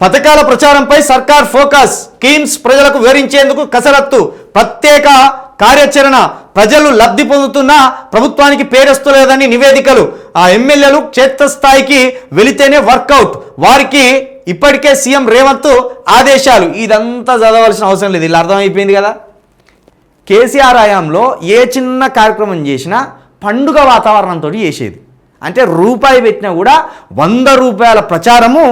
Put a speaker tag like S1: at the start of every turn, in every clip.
S1: పథకాల ప్రచారంపై సర్కార్ focus schemes ప్రజలకు వివరించేందుకు కసరత్తు ప్రత్యేక కార్యాచరణ ప్రజలు లబ్ధి పొందుతున్న ప్రభుత్వానికి పేరొస్తలేదని నివేదికలు. ఆ ఎమ్మెల్యేలు క్షేత్రస్థాయికి వెళితేనే వర్కౌట్. వారికి ఇప్పటికే సీఎం రేవంత్ ఆదేశాలు. ఇదంతా చదవాల్సిన అవసరం లేదు. ఇలా అర్థమైపోయింది కదా? కేసీఆర్ హయాంలో ఏ చిన్న కార్యక్రమం చేసినా పండుగ వాతావరణంతో చేసేది. అంటే రూపాయి పెట్టినా కూడా వంద రూపాయల ప్రచారము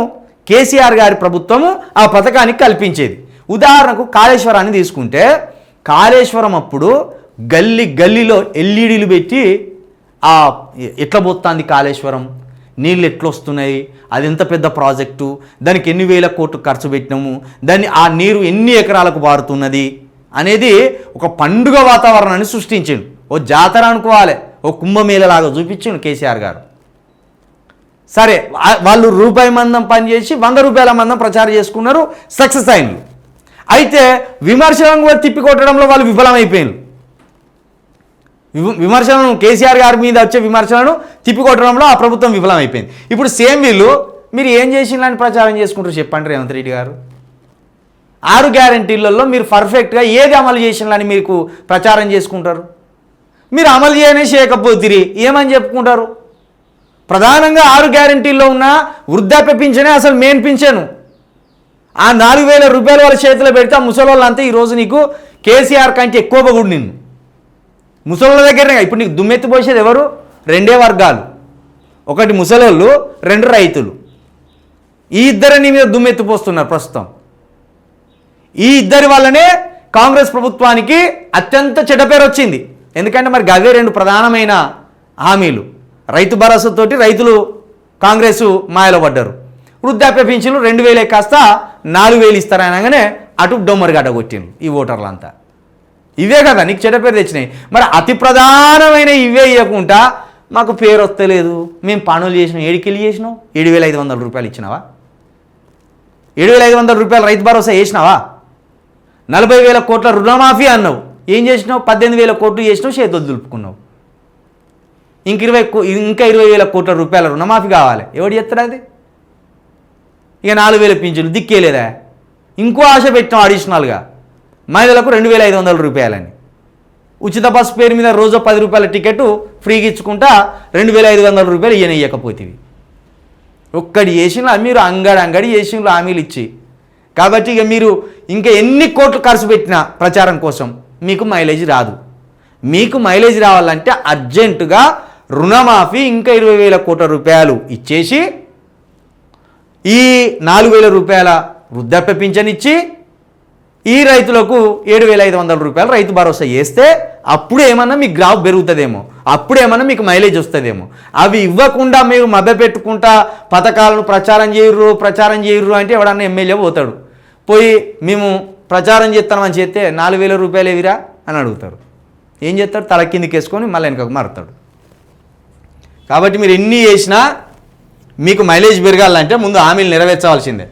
S1: కేసీఆర్ గారి ప్రభుత్వము ఆ పథకానికి కల్పించేది. ఉదాహరణకు కాళేశ్వరాన్ని తీసుకుంటే కాళేశ్వరం అప్పుడు గల్లీ గల్లీలో ఎల్ఈడీలు పెట్టి ఆ ఎట్లా పోతుంది కాళేశ్వరం? నీళ్ళు ఎట్లొస్తున్నాయి? అది ఎంత పెద్ద ప్రాజెక్టు? దానికి ఎన్ని వేల కోట్లు ఖర్చు పెట్టినాము? దాన్ని ఆ నీరు ఎన్ని ఎకరాలకు పారుతున్నది అనేది ఒక పండుగ వాతావరణాన్ని సృష్టించిండు. ఓ జాతర అనుకోవాలి. ఓ కుంభమేళలాగా చూపించిండు కేసీఆర్ గారు. సరే వాళ్ళు రూపాయి మందం పనిచేసి వంద రూపాయల మందం ప్రచారం చేసుకున్నారు సక్సెస్ అయినలు అయితే విమర్శలను కూడా తిప్పికొట్టడంలో వాళ్ళు విఫలమైపోయినారు విమర్శలను కేసీఆర్ గారి మీద వచ్చే విమర్శలను తిప్పికొట్టడంలో ఆ ప్రభుత్వం విఫలమైపోయింది. ఇప్పుడు సేమ్ వీళ్ళు మీరు ఏం చేసిందని ప్రచారం చేసుకుంటారు చెప్పండి రేవంత్ రెడ్డి గారు. ఆరు గ్యారంటీలలో మీరు పర్ఫెక్ట్గా ఏది అమలు చేసినని మీకు ప్రచారం చేసుకుంటారు? మీరు అమలు చేయనే చేయకపోతే ఏమని చెప్పుకుంటారు? ప్రధానంగా ఆరు గ్యారంటీల్లో ఉన్న వృద్ధాప్య పింఛనే అసలు మెయిన్ పింఛను. ఆ నాలుగు వేల రూపాయలు వాళ్ళ చేతిలో పెడితే ఆ ముసలోళ్ళంతా ఈరోజు నీకు కేసీఆర్ కంటే ఎక్కువ పొగుడు నిన్ను. ముసలోళ్ళ దగ్గరనే ఇప్పుడు నీకు దుమ్మెత్తి పోసేది ఎవరు? రెండే వర్గాలు. ఒకటి ముసలోళ్ళు రెండు రైతులు. ఈ ఇద్దరు నీ మీద దుమ్మెత్తిపోస్తున్నారు ప్రస్తుతం. ఈ ఇద్దరి వల్లనే కాంగ్రెస్ ప్రభుత్వానికి అత్యంత చెడ్డ పేరు వచ్చింది. ఎందుకంటే మరి గవే రెండు ప్రధానమైన హామీలు. రైతు భరోసాతోటి రైతులు కాంగ్రెస్ మాయలో పడ్డారు వృద్ధాప్య పింఛన్లు రెండు వేలే కాస్త నాలుగు వేలు ఇస్తారనగానే అటు డొమ్మరిగడ్డ కొట్టిండ్రు ఈ ఓటర్లంతా. ఇవే కదా నీకు చెడ్డ పేరు తెచ్చినాయి. మరి అతి ప్రధానమైన ఇవే ఇవ్వకుండా మాకు పేరు వస్తలేదు. మేము పనులు చేసినాం. ఏడుకెళ్ళి చేసినాం ఏడు వేల ఐదు వందల రూపాయలు ఇచ్చినావా? ఏడు వేల ఐదు వందల రూపాయలు రైతు భరోసా వేసినావా నలభై వేల కోట్ల రుణమాఫీ అన్నావు. ఏం చేసినావు? పద్దెనిమిది వేల కోట్లు చేసినావు చేతులు దులుపుకున్నావు. ఇంక ఇరవై ఇంకా ఇరవై వేల కోట్ల రూపాయల రుణమాఫీ కావాలి. ఎవడు చెప్తాడు అది? ఇక నాలుగు వేల పింఛన్లు దిక్కేలేదా? ఇంకో ఆశ పెట్టినాం అడిషనల్గా మహిళలకు రెండు వేల ఐదు వందల రూపాయలని. ఉచిత బస్సు పేరు మీద రోజు పది రూపాయల టికెట్ ఫ్రీగా ఇచ్చుకుంటా రెండు వేల ఐదు వందల రూపాయలు ఇయ్యన ఇయ్యకపోతేవి. ఒక్కడి చేసిన మీరు అంగడి అంగడి చేసిన హామీలు ఇచ్చి. కాబట్టి ఇక మీరు ఇంకా ఎన్ని కోట్లు ఖర్చు పెట్టినా ప్రచారం కోసం మీకు మైలేజ్ రాదు. మీకు మైలేజ్ రావాలంటే అర్జెంటుగా రుణమాఫీ ఇంకా ఇరవై వేల కోట్ల రూపాయలు ఇచ్చేసి ఈ నాలుగు వేల రూపాయల వృద్ధాప్య పింఛనిచ్చి ఈ రైతులకు ఏడు వేల ఐదు వందల రూపాయలు రైతు భరోసా చేస్తే అప్పుడు ఏమన్నా మీకు గ్రాఫ్ పెరుగుతుందేమో అప్పుడు ఏమన్నా మీకు మైలేజ్ వస్తుందేమో. అవి ఇవ్వకుండా మీరు మభ్య పెట్టుకుంటా పథకాలను ప్రచారం చేయరు ప్రచారం చేయరు అంటే ఎవడన్నా ఎమ్మెల్యే పోతాడు. పోయి మేము ప్రచారం చేస్తామని చెప్తే నాలుగు వేల రూపాయలు ఏవిరా అని అడుగుతారు ఏం చేస్తాడు? తల కిందికి వేసుకొని మళ్ళీ వెనకకు మారుతాడు. కాబట్టి మీరు ఎన్ని చేసినా మీకు మైలేజ్ పెరగాలంటే ముందు హామీలు నెరవేర్చవలసిందే.